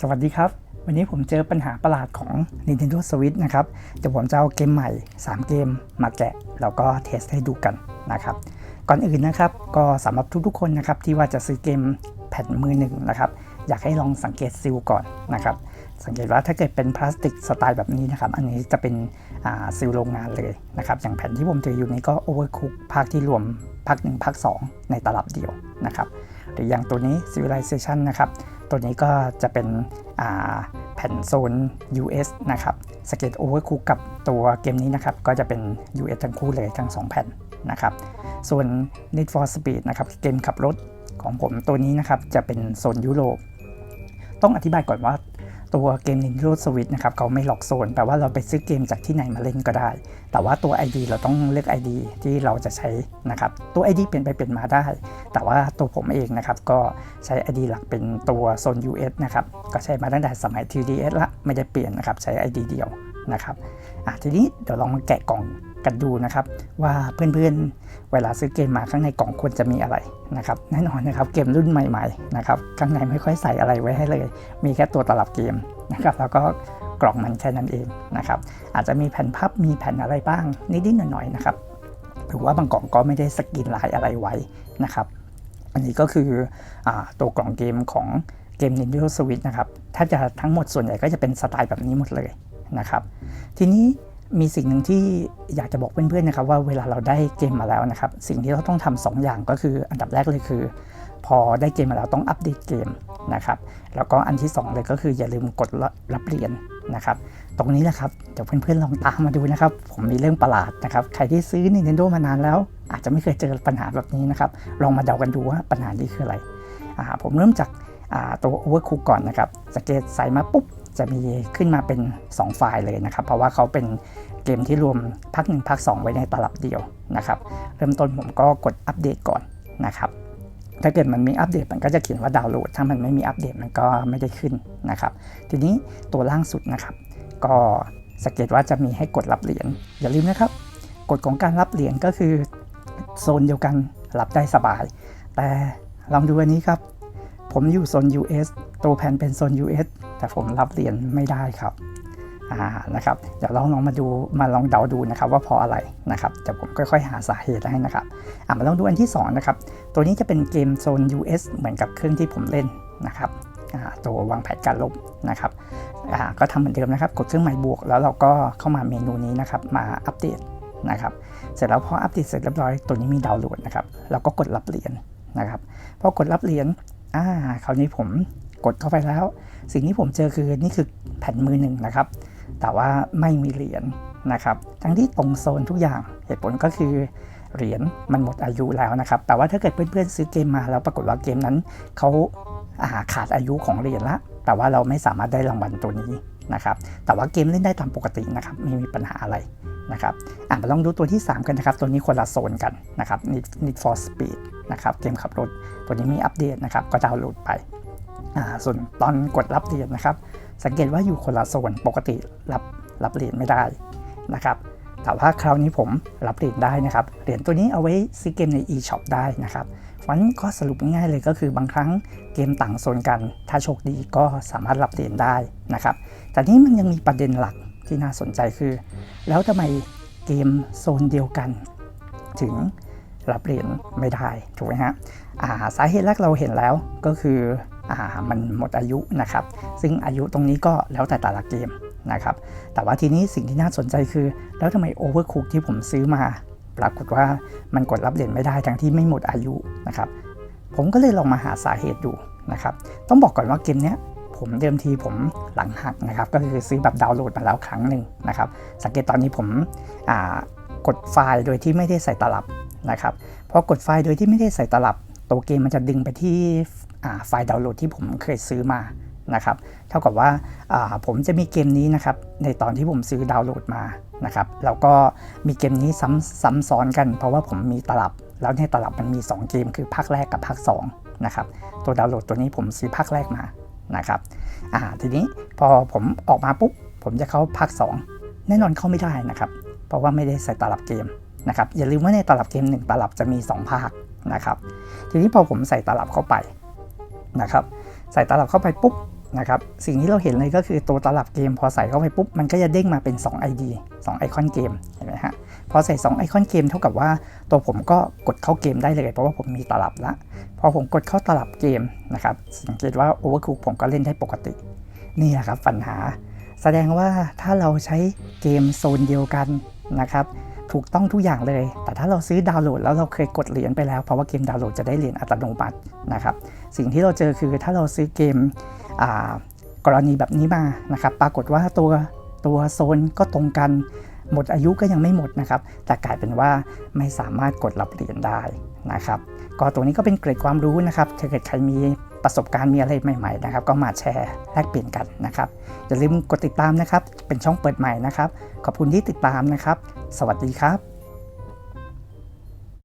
สวัสดีครับ วันนี้ผมเจอปัญหาประหลาดของ Nintendo Switch นะครับเดี๋ยวผมจะเอาเกมใหม่ 3 เกมมาแกะ แล้วก็เทสให้ดูกันนะครับ ก่อนอื่นนะครับ ก็สำหรับทุกๆคนนะครับที่ว่าจะซื้อเกมแผ่นมือหนึ่งนะครับ อยากให้ลองสังเกตซิลก่อนนะครับ สังเกตว่าถ้าเกิดเป็นพลาสติกสไตล์แบบนี้นะครับ อันนี้จะเป็นซิลโรงงานเลยนะครับ อย่างแผ่นที่ผมถืออยู่นี้ก็ Overcook ภาคที่รวมภาค1ภาค2ในตลับเดียวนะครับ หรืออย่างตัวนี้ Civilization นะครับ ตัวนี้ก็จะเป็นแผ่นโซน US นะครับสเกตโอเวอร์คูกับตัวเกมนี้นะครับก็จะเป็น US ทั้งคู่เลยทั้ง 2 แผ่นนะครับส่วน Need for Speed นะครับเกมขับรถของผมตัวนี้นะครับจะเป็นโซนยุโรปต้องอธิบายก่อนว่าตัวเกม Nintendo Switch นะครับเขาไม่ล็อกโซนแปลว่าเราไปซื้อเกมจากที่ไหนมาเล่นก็ได้ แต่ว่าตัว ID เราต้องเลือก ID ที่เราจะใช้นะครับตัว ID เปลี่ยนไปเปลี่ยนมาได้ แต่ว่าตัวผมเองนะครับก็ใช้ ID หลักเป็นตัวโซน US นะครับก็ใช้มาตั้งแต่สมัย 3DS ละไม่ได้เปลี่ยนนะครับใช้ ID เดียวนะครับอะทีนี้เดี๋ยวลองมาแกะกล่องกันดูนะครับว่าเพื่อนๆเวลาซื้อเกมมาข้างในกล่องควรจะมีอะไรนะครับแน่นอนนะครับเกมรุ่นใหม่ๆนะครับข้างในไม่ค่อยใส่อะไรไว้ให้เลย มีแค่ตัวตลับเกมนะครับแล้วก็กล่องมันแค่นั้นเองนะครับอาจจะมีแผ่นพับมีแผ่นอะไรบ้างนิดๆหน่อยๆนะครับหรือว่าบางกล่องก็ไม่ได้สกรีนลายอะไรไว้นะครับ อันนี้ก็คืออตัวกล่องเกมของเกม Nintendo Switch นะครับ ถ้าจะทั้งหมดส่วนใหญ่ก็จะเป็นสไตล์แบบนี้หมดเลยนะครับ ทีนี้มีสิ่งหนึ่งที่อยากจะบอกเพื่อนๆนะครับว่าเวลาเราได้เกมมาแล้วนะครับ สิ่งที่เราต้องทำสองอย่างก็คืออันดับแรกเลยคือ พอได้เกมมาแล้วต้องอัปเดตเกมนะครับ แล้วก็อันที่ 2 เลยก็คืออย่าลืมกดรับเหรียญนะครับ ตรงนี้แหละครับ เดี๋ยวเพื่อนๆลองตามมาดูนะครับ ผมมีเรื่องประหลาดนะครับ ใครที่ซื้อ Nintendo มานานแล้ว อาจจะไม่เคยเจอปัญหาแบบนี้นะครับ ลองมาเดากันดูว่าปัญหานี้คืออะไรอ่าผมเริ่มจากอ่าตัว Overcook ก่อนนะครับสเกตใส่มาปุ๊บจะมีขึ้นมาเป็น 2 ไฟล์เลยนะครับ เพราะว่าเขาเป็นเกมที่รวมภาค1ภาค2ไว้ในตลับเดียวนะครับ เริ่มต้นผมก็กดอัปเดตก่อนนะครับ ถ้าเกิดมันมีอัปเดตมันก็จะเขียนว่าดาวน์โหลด ถ้ามันไม่มีอัปเดตมันก็ไม่ได้ขึ้นนะครับ ทีนี้ตัวล่างสุดนะครับ ก็สังเกตว่าจะมีให้กดรับเหรียญอย่าลืมนะครับ กฎของการรับเหรียญก็คือ โซนเดียวกันรับได้สบาย แต่ลองดูอันนี้ครับ ผมอยู่โซน US ตัวแผ่นเป็นโซน US แต่ผมรับเหรียญไม่ได้ครับอ่านะครับเดี๋ยวเราลองมาดูมาลองเดาดูนะครับว่าเพราะอะไรนะครับเดี๋ยวผมค่อยๆ หาสาเหตุให้นะครับอ่ามาลองดูอันที่สองนะครับตัวนี้จะเป็นเกมโซน US เหมือนกับเครื่องที่ผมเล่นนะครับตัววางแผนการลบนะครับก็ทำเหมือนเดิมนะครับ กดเครื่องหมายบวก แล้วเราก็เข้ามาเมนูนี้นะครับ มาอัปเดต นะครับ เสร็จแล้วพออัปเดตเสร็จเรียบร้อยตัวนี้มีดาวน์โหลดนะครับ เราก็กดรับเหรียญนะครับ พอกดรับเหรียญ อ่า คราวนี้ผมกดเข้าไปแล้ว สิ่งที่ผมเจอคือนี่คือแผ่นมือหนึ่งนะครับ แต่ว่าไม่มีเหรียญนะครับ ทั้งที่ตรงโซนทุกอย่าง เหตุผลก็คือเหรียญมันหมดอายุแล้วนะครับ แต่ว่าถ้าเกิดเพื่อนๆซื้อเกมมาแล้วปรากฏว่าเกมนั้นเขาอาขาดอายุของเหรียญละ แต่ว่าเราไม่สามารถได้รางวัลตัวนี้ นะครับแต่ว่าเกมเล่นได้ตามปกตินะครับไม่มีปัญหาอะไรนะครับอะมาลองดูตัวที่ 3 กันนะครับ ตัวนี้คนละโซนกันนะครับ Need, Need for Speed นะครับเกมขับรถตัวนี้มีอัปเดตนะครับก็ดาวน์โหลดไปอ่าส่วนตอนกดรับเหรียญนะครับ สังเกตว่าอยู่คนละโซนปกติรับรับเหรียญไม่ได้นะครับแต่ว่าคราวนี้ผมรับเหรียญได้นะครับเหรียญตัวนี้เอาไว้ซื้อเกมใน eShop ได้นะครับ วันก็สรุปง่ายๆเลยก็คือบางครั้งเกมต่างโซนกัน ถ้าโชคดีก็สามารถรับเหรียญได้นะครับแต่นี้มันยังมีประเด็นหลักที่น่าสนใจคือ แล้วทำไมเกมโซนเดียวกัน ถึงรับเหรียญไม่ได้ถูกไหมฮะาสาเหตุแรกเราเห็นแล้วก็คืออมันหมดอายุนะครับ ซึ่งอายุตรงนี้ก็แล้วแต่แต่ละเกมนะครับ แต่ว่าทีนี้สิ่งที่น่าสนใจคือ แล้วทำไม Overcook ที่ผมซื้อมา ปรากฏว่ามันกดรับเหรียญไม่ได้ทั้งที่ไม่หมดอายุนะครับ ผมก็เลยลองมาหาสาเหตุดูนะครับ ต้องบอกก่อนว่าเกมนี้ผมเดิมทีผมหลังหักนะครับ ก็คือซื้อแบบดาวน์โหลดมาแล้วครั้งหนึ่งนะครับ สังเกตตอนนี้ผมกดไฟล์โดยที่ไม่ได้ใส่ตลับนะครับพอกดไฟล์โดยที่ไม่ได้ใส่ตลับ ตัวเกมมันจะดึงไปที่ไฟล์ดาวน์โหลดที่ผมเคยซื้อมานะครับ เท่ากับว่าผมจะมีเกมนี้นะครับในตอนที่ผมซื้อดาวน์โหลดมา นะครับแล้วก็มีเกมนี้ซ้ำซ้ำซ้อนกัน เพราะว่าผมมีตลับ แล้วในตลับมันมี 2 เกมคือภาคแรกกับภาค2นะครับตัวดาวน์โหลดตัวนี้ผมซื้อภาคแรกมานะครับอ่าทีนี้พอผมออกมาปุ๊บผมจะเข้าภาค 2 แน่นอนเข้าไม่ได้นะครับ เพราะว่าไม่ได้ใส่ตลับเกมนะครับอย่าลืมว่าในตลับเกม 1 ตลับจะมี 2 ภาคนะครับทีนี้พอผมใส่ตลับเข้าไปนะครับใส่ตลับเข้าไปปุ๊บ นะครับ สิ่งที่เราเห็นเลยก็คือตัวตลับเกมพอใส่เข้าไปปุ๊บ มันก็จะเด้งมาเป็น 2 ID 2ไอคอนเกมเห็นไหมฮะ พอใส่2ไอคอนเกมเท่ากับว่าตัวผมก็กดเข้าเกมได้เลย เพราะว่าผมมีตลับละ พอผมกดเข้าตลับเกมนะครับสังเกตว่า Overcook ผมก็เล่นได้ปกติ นี่แหละครับปัญหา แสดงว่าถ้าเราใช้เกมโซนเดียวกันนะครับ ถูกต้องทุกอย่างเลย แต่ถ้าเราซื้อดาวน์โหลดแล้วเราเคยกดเหรียญไปแล้ว เพราะว่าเกมดาวน์โหลดจะได้เหรียญอัตโนมัตินะครับ สิ่งที่เราเจอคือถ้าเราซื้อเกมกรณีแบบนี้มานะครับ ปรากฏว่าตัวตัวโซนก็ตรงกัน หมดอายุก็ยังไม่หมดนะครับ แต่กลายเป็นว่าไม่สามารถกดรับเหรียญได้นะครับ ก็ตัวนี้ก็เป็นเกร็ดความรู้นะครับถ้าเกิดใครมี ประสบการณ์มีอะไรใหม่ๆนะครับ ก็มาแชร์แลกเปลี่ยนกันนะครับ อย่าลืมกดติดตามนะครับ เป็นช่องเปิดใหม่นะครับ ขอบคุณที่ติดตามนะครับ สวัสดีครับ